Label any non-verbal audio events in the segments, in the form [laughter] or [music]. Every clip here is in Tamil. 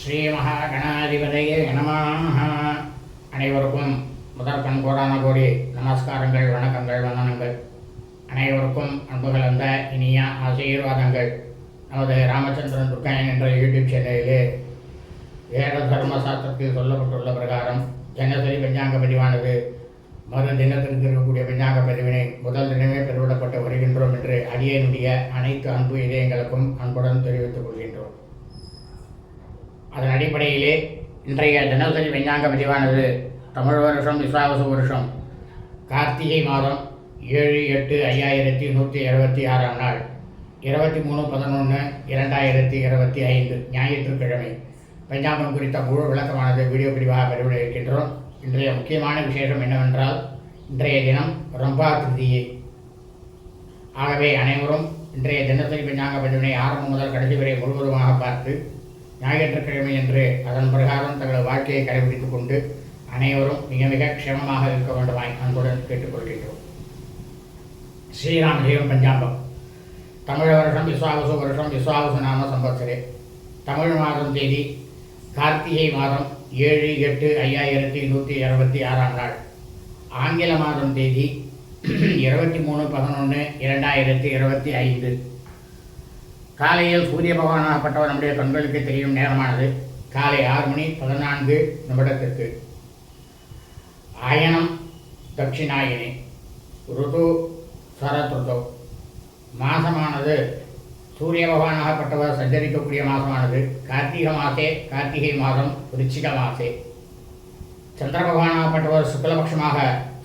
ஸ்ரீ மகாகணாதிபதையே நம அனைவருக்கும் முதற்கண் கோடான கோடி நமஸ்காரங்கள் வணக்கங்கள் வந்தனங்கள். அனைவருக்கும் அன்பு கலந்த இனிய ஆசீர்வாதங்கள். நமது ராமச்சந்திரன் துர்காயன் என்ற யூடியூப் சேனலிலே வேத தர்ம சாஸ்திரத்தில் சொல்லப்பட்டுள்ள பிரகாரம் தினசரி பஞ்சாங்க பதிவானது. மறு தினத்திற்கு இருக்கக்கூடிய பஞ்சாங்க பதிவினை முதல் தினமே பெருவிடப்பட்டு வருகின்றோம் என்று அடியனுடைய அனைத்து அன்பு இதயங்களுக்கும் அன்புடன் தெரிவித்துக் கொள்கின்றோம். அதன் அடிப்படையிலே இன்றைய தினசரி விஞ்ஞாங்க பதிவானது தமிழ் வருஷம் விசாவச வருஷம். கார்த்திகை மாதம் ஏழு எட்டு ஐயாயிரத்தி நூற்றி இருபத்தி ஆறாம் நாள். இருபத்தி மூணு பதினொன்று இரண்டாயிரத்தி இருபத்தி ஐந்து ஞாயிற்றுக்கிழமை. பஞ்சாங்கம் குறித்த முழு விளக்கமானது வீடியோ பிரிவாக பதிவிட இருக்கின்றோம். இன்றைய முக்கியமான விசேஷம் என்னவென்றால் இன்றைய தினம் ரம்பா திருதியை. ஆகவே அனைவரும் இன்றைய தினத்தில் பஞ்சாங்க பதிவினை ஆரம்பம் முதல் கடைசி வரை முழுவதுமாக பார்த்து ஞாயிற்றுக்கிழமை என்று அதன் பிரகாரம் தங்கள் வாழ்க்கையை கடைபிடித்துக் கொண்டு அனைவரும் மிக மிக க்ஷமமாக இருக்க வேண்டுமாய் அன்புடன் கேட்டுக்கொள்கின்றோம். ஸ்ரீராம் ஜீவன் பஞ்சாங்கம் தமிழ வருஷம் விஸ்வாவசு வருஷம் விஸ்வாவசு நாம சம்பத்சரே. தமிழ் மாதம் தேதி கார்த்திகை மாதம் ஏழு எட்டு ஐயாயிரத்தி நூற்றி இருபத்தி ஆறாம் நாள். ஆங்கில மாதம் தேதி [clears throat] இருபத்தி மூணு பதினொன்று இரண்டாயிரத்தி இருபத்தி ஐந்து. காலையில் சூரிய பகவானாகப்பட்டவர் நம்முடைய கண்களுக்கு தெரியும் நேரமானது. காலை ஆறு மணி பதினான்கு நிமிடத்திற்கு. ஆயனம் தட்சிணாயினி. ருது சரத் ருது மாசமானது. சூரிய பகவானாகப்பட்டவர் சஞ்சரிக்கக்கூடிய மாதமானது கார்த்திகை மாசே கார்த்திகை மாதம் ருச்சிக மாசே. சந்திர பகவானாகப்பட்டவர் சுக்லபக்ஷமாக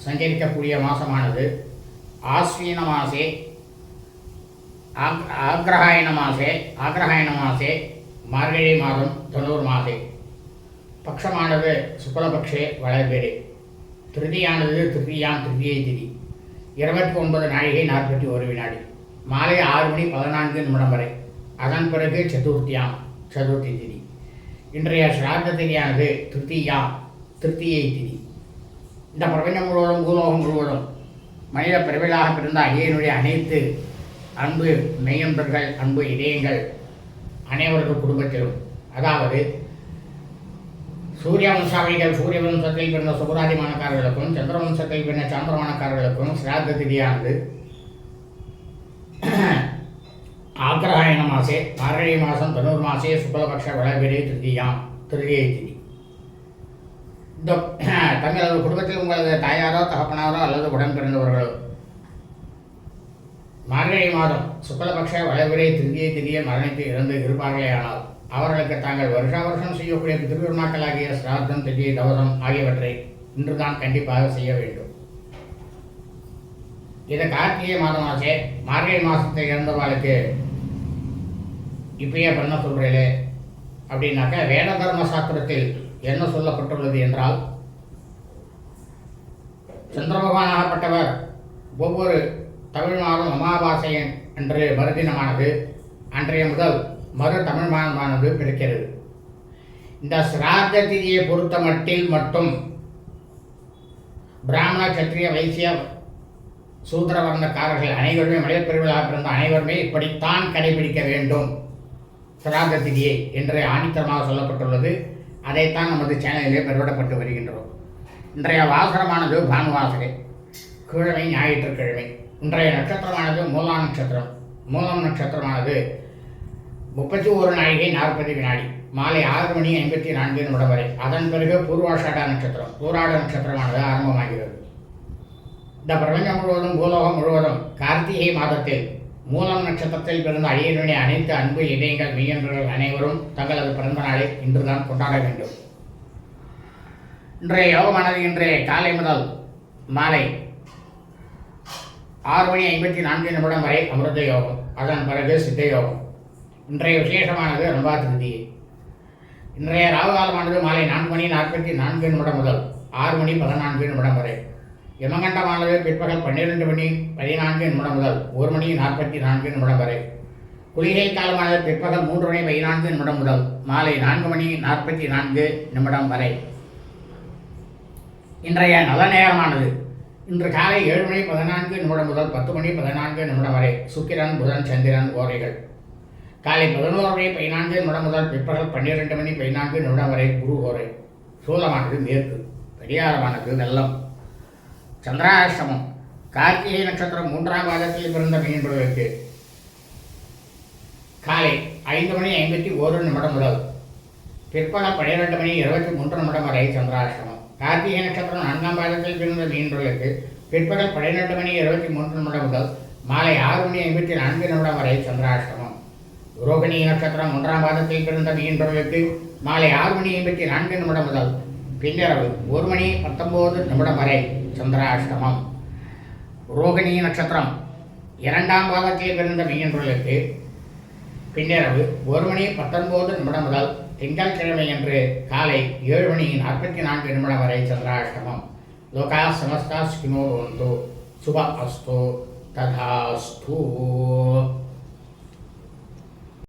சஞ்சரிக்கக்கூடிய மாதமானது ஆஸ்வீன மாசே ஆக் ஆக்ரஹாயண மாசே ஆக்ரஹாயண மாசே மார்கழி மாதம் தொண்ணூறு மாதே பக்ஷமானது சுக்லபக்ஷே வளர்பெரு திருதியானது திருதியாம் திருதியை திதி. இருபத்தி ஒன்பது நாழிகை நாற்பத்தி ஒரு வினாடி. மாலை ஆறு மணி பதினான்கு நிமிடம் வரை. அதன் பிறகு சதுர்த்தியாம் சதுர்த்தி திதி. இன்றைய சிராத்த திதியானது திருத்தியாம் திருத்தியை திதி. இந்த பிரபஞ்சம் முழுவதும் பூலோகம் முழுவதும் மனித பிறவிலாக பிறந்த அடியனுடைய அனைத்து அன்பு மெய்யன்பர்கள் அன்பு இதயங்கள் அனைவரது குடும்பத்திலும். அதாவது சூரிய வம்சாவளிகள் சூரிய வம்சத்தில் பிறந்த சுபராதிமானக்காரர்களுக்கும் சந்திர வம்சத்தில் பிறந்த சாந்திரமானக்காரர்களுக்கும் சிராத்த திதியானது ஆக்ரஹாயண மாசே மார்கழி மாதம் தனூர் மாசே சுக்லபக்ஷ வளபிரே திருதியாம் திருதியை திதி. இந்த தங்களது குடும்பத்தில் உங்களது தாயாரோ தகப்பனாரோ அல்லது உடன் பிறந்தவர்களோ மார்கழி மாதம் சுக்லபக்ஷ வளவிரை திருதியை திரிய மரணித்து இறந்து இருப்பார்களே ஆனால் அவர்களுக்கு தாங்கள் வருஷா வருஷம் செய்யக்கூடிய திருவிருமாக்களாகிய சிராத்தம் திதி தவசம் ஆகியவற்றை இன்றுதான் கண்டிப்பாக செய்ய வேண்டும். இது கார்த்திகை மாதமாச்சே. மார்கழி மாதத்தை இறந்தவாளுக்கு இப்பயே பண்ண சொல்கிறீங்களே அப்படின்னாக்கா வேத தர்ம சாஸ்திரத்தில் என்ன சொல்லப்பட்டுள்ளது என்றால் சந்திர பகவானாகப்பட்டவர் ஒவ்வொரு தமிழ் மாதம் அமாவாசை என்று மறுதினமானது அன்றைய முதல் மறு தமிழ் மாதமானது பிறக்கிறது. இந்த சிராத்த திதியை பொறுத்த மட்டில் மட்டும் பிராமண கத்திரிய வைசிய சூத்திர வர்ணக்காரர்கள் அனைவருமே மனித பெருவிழாக பிறந்த அனைவருமே இப்படித்தான் கடைபிடிக்க வேண்டும். சிராத திதியை என்று ஆணித்தரமாக சொல்லப்பட்டுள்ளது. அதைத்தான் நமது சேனலிலே பெருவிடப்பட்டு வருகின்றோம். இன்றைய வாசனமானது பானுவாசகை. கிழமை ஞாயிற்றுக்கிழமை. இன்றைய நட்சத்திரமானது மூலா நட்சத்திரம். மூலம் நட்சத்திரமானது முப்பத்தி ஒரு நாழிகை நாற்பது வினாடி. மாலை ஆறு மணி ஐம்பத்தி நான்கு நிமிடம் வரை. அதன் பிறகு பூர்வாஷாடா நட்சத்திரம். பூராட நட்சத்திரமானது ஆரம்பமாகிறது. இந்த பிரபஞ்சம் முழுவதும் பூலோகம் முழுவதும் கார்த்திகை மாதத்தில் மூலம் நட்சத்திரத்தில் பிறந்த அழியனுடைய அனைத்து அன்பு இதயங்கள் மெய்யன்பர்கள் அனைவரும் தங்களது பிறந்த நாளை இன்றுதான் கொண்டாட வேண்டும். இன்றைய யோகமானது இன்றைய காலை முதல் மாலை ஆறு மணி ஐம்பத்தி நான்கு நிமிடம் வரை அமிர்த யோகம். அதன் பிறகு சித்த யோகம். இன்றைய விசேஷமானது ரம்பா திருதி இன்றைய ராகுகாலமானது மாலை நான்கு மணி நாற்பத்தி நான்கு நிமிடம் முதல் ஆறு மணி பதினான்கு நிமிடம் வரை. யமகண்டமானது பிற்பகல் பன்னிரெண்டு மணி பதினான்கு நிமிடம் முதல் ஒரு மணி நாற்பத்தி நான்கு நிமிடம் வரை. குளிகை காலமானது பிற்பகல் மூன்று மணி பதினான்கு நிமிடம் முதல் மாலை நான்கு மணி நாற்பத்தி நான்கு நிமிடம் வரை. இன்றைய நல்ல நேரமானது இன்று காலை ஏழு மணி பதினான்கு நிமிடம் முதல் பத்து மணி பதினான்கு நிமிடம் வரை சுக்கிரன் புதன் சந்திரன் ஓரைகள் காலை பதினோரு மணி பதினான்கு நிமிடம் முதல் பிற்பகல் பன்னிரெண்டு மணி பதினான்கு நிமிடம் வரை குரு ஓரை சூலமானது மேற்கு பெரியாரமானது வெள்ளம். சந்திராஷ்டமம். கார்த்திகை நட்சத்திரம் மூன்றாம் பாதத்தில் பிறந்த மீன்படுவதற்கு காலை ஐந்து மணி ஐம்பத்தி ஒரு நிமிடம் முதல் பிற்பகல் பன்னிரெண்டு மணி இருபத்தி மூன்று நிமிடம் வரை சந்திராஷ்டமம். கார்த்திகை நட்சத்திரம் நான்காம் பாதத்தில் பிறந்த மீன்படுவதற்கு பிற்பகல் பதினெட்டு மணி இருபத்தி மூன்று நிமிடம் முதல் மாலை ஆறு மணி ஐம்பத்தி நான்கு நிமிடம் வரை சந்திராஷ்டமம். ரோகிணி நட்சத்திரம் ஒன்றாம் பாதத்தில் பிறந்த மீன்படுவதற்கு மாலை ஆறு மணி ஐம்பத்தி நான்கு நிமிடம் முதல் பின்னரவு ஒரு மணி பத்தொம்போது நிமிடம் வரை சந்திராஷ்டமம். ரோகிணி நட்சத்திரம் இரண்டாம் பாதத்தில் பிறந்த மீன்களுக்கு பின்னரவு ஒரு மணி பத்தொன்பது நிமிடம் முதல் திங்கட்கிழமை அன்று காலை ஏழு மணி நாற்பத்தி நான்கு நிமிடம் வரை சந்திராஷ்டமம். லோகா சமஸ்தா ஸ்கினோ சுப அஸ்து. ததாஸ்து.